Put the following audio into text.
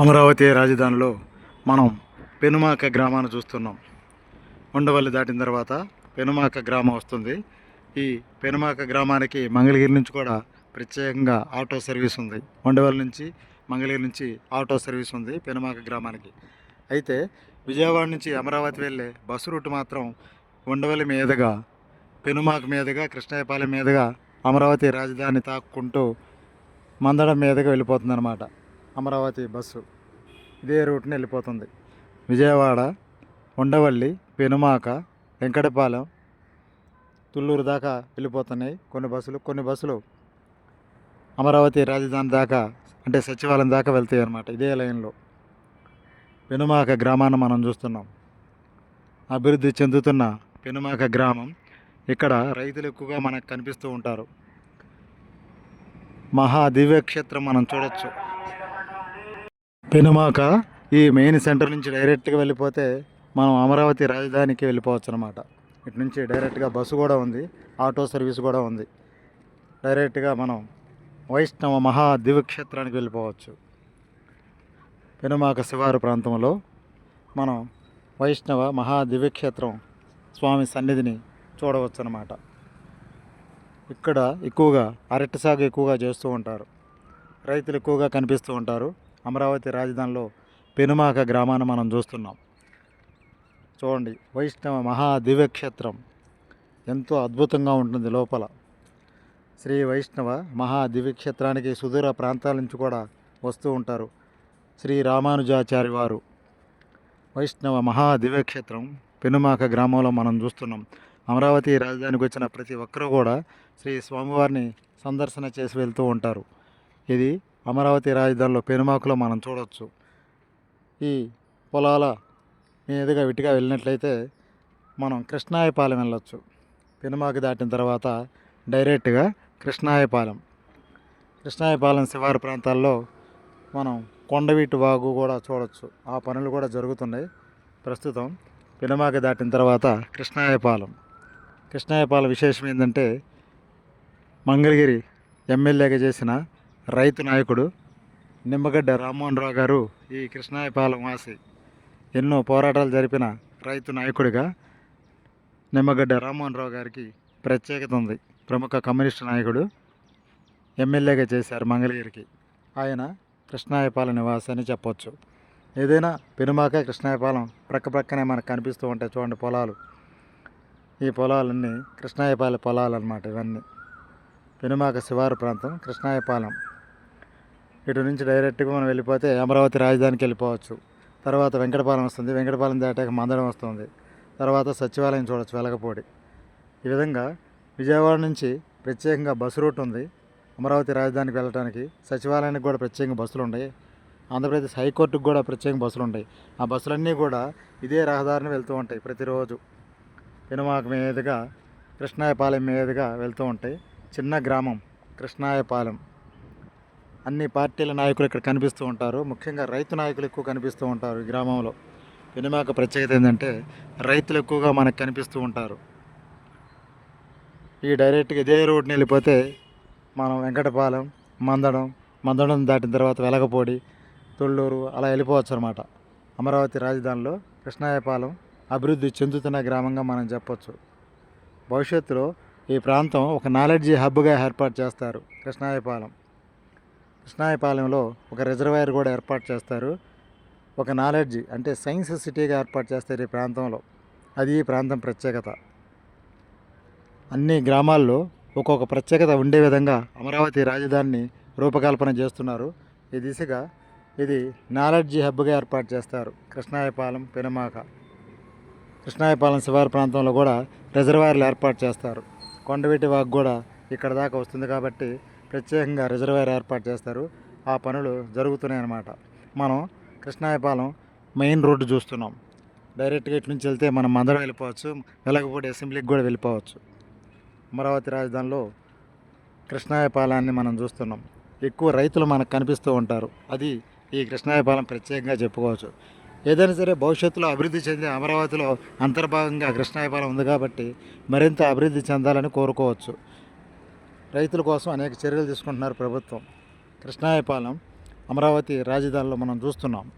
అమరావతి రాజధానిలో మనం పెనుమాక గ్రామాన్ని చూస్తున్నాం. ఉండవల్లి దాటిన తర్వాత పెనుమాక గ్రామం వస్తుంది. ఈ పెనుమాక గ్రామానికి మంగళగిరి నుంచి కూడా ప్రత్యేకంగా ఆటో సర్వీస్ ఉంది. ఉండవల్లి నుంచి మంగళగిరి నుంచి ఆటో సర్వీస్ ఉంది పెనుమాక గ్రామానికి. అయితే విజయవాడ నుంచి అమరావతి వెళ్ళే బస్సు రూట్ మాత్రం ఉండవల్లి మీదుగా పెనుమాక మీదుగా కృష్ణాయపాలెం మీదుగా అమరావతి రాజధాని తాక్కుంటూ మందడం మీదుగా వెళ్ళిపోతుందన్నమాట. అమరావతి బస్సు. ఇదే రూట్ని వెళ్ళిపోతుంది. విజయవాడ ఉండవల్లి పెనుమాక వెంకటపాలెం తుళ్ళూరు దాకా వెళ్ళిపోతున్నాయి కొన్ని బస్సులు. కొన్ని బస్సులు అమరావతి రాజధాని దాకా అంటే సచివాలయం దాకా వెళ్తాయి అన్నమాట. ఇదే లైన్లో. పెనుమాక గ్రామాన్ని మనం చూస్తున్నాం. అభివృద్ధి చెందుతున్న పెనుమాక గ్రామం ఇక్కడ రైతులు ఎక్కువగా మనకు కనిపిస్తూ ఉంటారు. మహా దివ్యక్షేత్రం మనం చూడొచ్చు. పెనుమాక ఈ మెయిన్ సెంటర్ నుంచి డైరెక్ట్గా వెళ్ళిపోతే మనం అమరావతి రాజధానికి వెళ్ళిపోవచ్చు అనమాట ఇటు నుంచి డైరెక్ట్గా బస్సు కూడా ఉంది ఆటో సర్వీస్ కూడా ఉంది. డైరెక్ట్గా మనం వైష్ణవ మహా దివ్యక్షేత్రానికి వెళ్ళిపోవచ్చు. పెనుమాక శివారు ప్రాంతంలో మనం వైష్ణవ మహా దివ్యక్షేత్రం స్వామి సన్నిధిని చూడవచ్చు అనమాట ఇక్కడ ఎక్కువగా అరటి సాగు ఎక్కువగా చేస్తూ ఉంటారు. రైతులు ఎక్కువగా కనిపిస్తూ ఉంటారు. అమరావతి రాజధానిలో పెనుమాక గ్రామాన్ని మనం చూస్తున్నాం. చూడండి వైష్ణవ మహా దివ్యక్షేత్రం ఎంతో అద్భుతంగా ఉంటుంది లోపల. శ్రీ వైష్ణవ మహా దివ్యక్షేత్రానికి సుదూర ప్రాంతాల నుంచి కూడా వస్తూ ఉంటారు శ్రీ రామానుజాచారి వారు. వైష్ణవ మహా దివ్యక్షేత్రం పెనుమాక గ్రామంలో మనం చూస్తున్నాం. అమరావతి రాజధానికి వచ్చిన ప్రతి ఒక్కరూ కూడా శ్రీ స్వామివారిని సందర్శన చేసి వెళ్తూ ఉంటారు. ఇది అమరావతి రాజధానిలో పెనుమాకులో మనం చూడవచ్చు ఈ పొలాల మీదుగా విటిగా వెళ్ళినట్లయితే మనం కృష్ణాయపాలెం వెళ్ళొచ్చు. పెనుమాకు దాటిన తర్వాత డైరెక్ట్గా కృష్ణాయపాలెం. కృష్ణాయపాలెం శివారు ప్రాంతాల్లో మనం కొండవీటి వాగు కూడా చూడవచ్చు ఆ పనులు కూడా జరుగుతున్నాయి. ప్రస్తుతం పెనుమాక దాటిన తర్వాత కృష్ణాయపాలెం. కృష్ణాయపాలెం విశేషం ఏంటంటే మంగళగిరి ఎమ్మెల్యేగా చేసిన రైతు నాయకుడు నిమ్మగడ్డ రామ్మోహన్ రావు గారు ఈ కృష్ణాయపాలెం వాసి ఎన్నో పోరాటాలు జరిపిన రైతు నాయకుడిగా నిమ్మగడ్డ రామ్మోహన్ రావు గారికి ప్రత్యేకత ఉంది. ప్రముఖ కమ్యూనిస్ట్ నాయకుడు ఎమ్మెల్యేగా చేశారు మంగళగిరికి. ఆయన కృష్ణాయపాలెం నివాసి అని చెప్పొచ్చు. ఏదైనా పెనుమాక కృష్ణాయపాలెం ప్రక్క ప్రక్కనే మనకు కనిపిస్తూ ఉంటాయి చూడండి పొలాలు. ఈ పొలాలన్నీ కృష్ణాయపాలెం పొలాలు అన్నమాట ఇవన్నీ. పెనుమాక శివారు ప్రాంతం కృష్ణాయపాలెం. ఇటు నుంచి డైరెక్ట్గా మనం వెళ్ళిపోతే అమరావతి రాజధానికి వెళ్ళిపోవచ్చు. తర్వాత వెంకటపాలెం వస్తుంది. వెంకటపాలెం దాటాక మందడం వస్తుంది. తర్వాత సచివాలయం చూడొచ్చు వెలగపూడి. ఈ విధంగా విజయవాడ నుంచి ప్రత్యేకంగా బస్సు రూట్ ఉంది. అమరావతి రాజధానికి వెళ్ళడానికి సచివాలయానికి కూడా ప్రత్యేకంగా బస్సులు ఉన్నాయి. ఆంధ్రప్రదేశ్ హైకోర్టుకు కూడా ప్రత్యేక బస్సులు ఉంటాయి. ఆ బస్సులన్నీ కూడా ఇదే రహదారిని వెళ్తూ ఉంటాయి ప్రతిరోజు. పెనుమాక మీదుగా కృష్ణాయపాలెం మీదుగా వెళ్తూ ఉంటాయి. చిన్న గ్రామం కృష్ణాయపాలెం. అన్ని పార్టీల నాయకులు ఇక్కడ కనిపిస్తూ ఉంటారు. ముఖ్యంగా రైతు నాయకులు ఎక్కువ కనిపిస్తూ ఉంటారు ఈ గ్రామంలో. వెనుమాక ప్రత్యేకత ఏంటంటే రైతులు ఎక్కువగా మనకు కనిపిస్తూ ఉంటారు. ఈ డైరెక్ట్గా ఇదే రోడ్ని వెళ్ళిపోతే మనం వెంకటపాలెం మందడం మందడం దాటిన తర్వాత వెలగపూడి తొళ్ళూరు అలా వెళ్ళిపోవచ్చు అనమాట అమరావతి రాజధానిలో కృష్ణాయపాలెం అభివృద్ధి చెందుతున్న గ్రామంగా మనం చెప్పొచ్చు. భవిష్యత్తులో ఈ ప్రాంతం ఒక నాలెడ్జీ హబ్గా ఏర్పాటు చేస్తారు కృష్ణాయపాలెం. కృష్ణాయపాలెంలో ఒక రిజర్వాయర్ కూడా ఏర్పాటు చేస్తారు. ఒక నాలెడ్జి అంటే సైన్స్ సిటీగా ఏర్పాటు చేస్తారు ఈ ప్రాంతంలో. అది ఈ ప్రాంతం ప్రత్యేకత. అన్ని గ్రామాల్లో ఒక్కొక్క ప్రత్యేకత ఉండే విధంగా అమరావతి రాజధానిని రూపకల్పన చేస్తున్నారు. ఈ దిశగా ఇది నాలెడ్జీ హబ్గా ఏర్పాటు చేస్తారు. కృష్ణాయపాలెం పెనమాక. కృష్ణాయపాలెం శివారు ప్రాంతంలో కూడా రిజర్వాయర్లు ఏర్పాటు చేస్తారు. కొండవీటి వాగ్ కూడా ఇక్కడ దాకా వస్తుంది కాబట్టి ప్రత్యేకంగా రిజర్వాయర్ ఏర్పాటు చేస్తారు. ఆ పనులు జరుగుతున్నాయి అన్నమాట. మనం కృష్ణాయపాలెం మెయిన్ రోడ్డు చూస్తున్నాం. డైరెక్ట్గా ఇటు నుంచి వెళ్తే మనం మందరం వెళ్ళిపోవచ్చు. వెలగపూడి అసెంబ్లీకి కూడా వెళ్ళిపోవచ్చు. అమరావతి రాజధానిలో కృష్ణాయపాలెన్ని మనం చూస్తున్నాం. ఎక్కువ రైతులు మనకు కనిపిస్తూ ఉంటారు. అది ఈ కృష్ణాయపాలెం ప్రత్యేకంగా చెప్పుకోవచ్చు. ఏదైనా సరే భవిష్యత్తులో అభివృద్ధి చెందే అమరావతిలో అంతర్భాగంగా కృష్ణాయపాలెం ఉంది కాబట్టి మరింత అభివృద్ధి చెందాలని కోరుకోవచ్చు. రైతుల కోసం అనేక చర్యలు తీసుకుంటున్నారు ప్రభుత్వం. కృష్ణాయపాలెం అమరావతి రాజధానిలో మనం చూస్తున్నాం.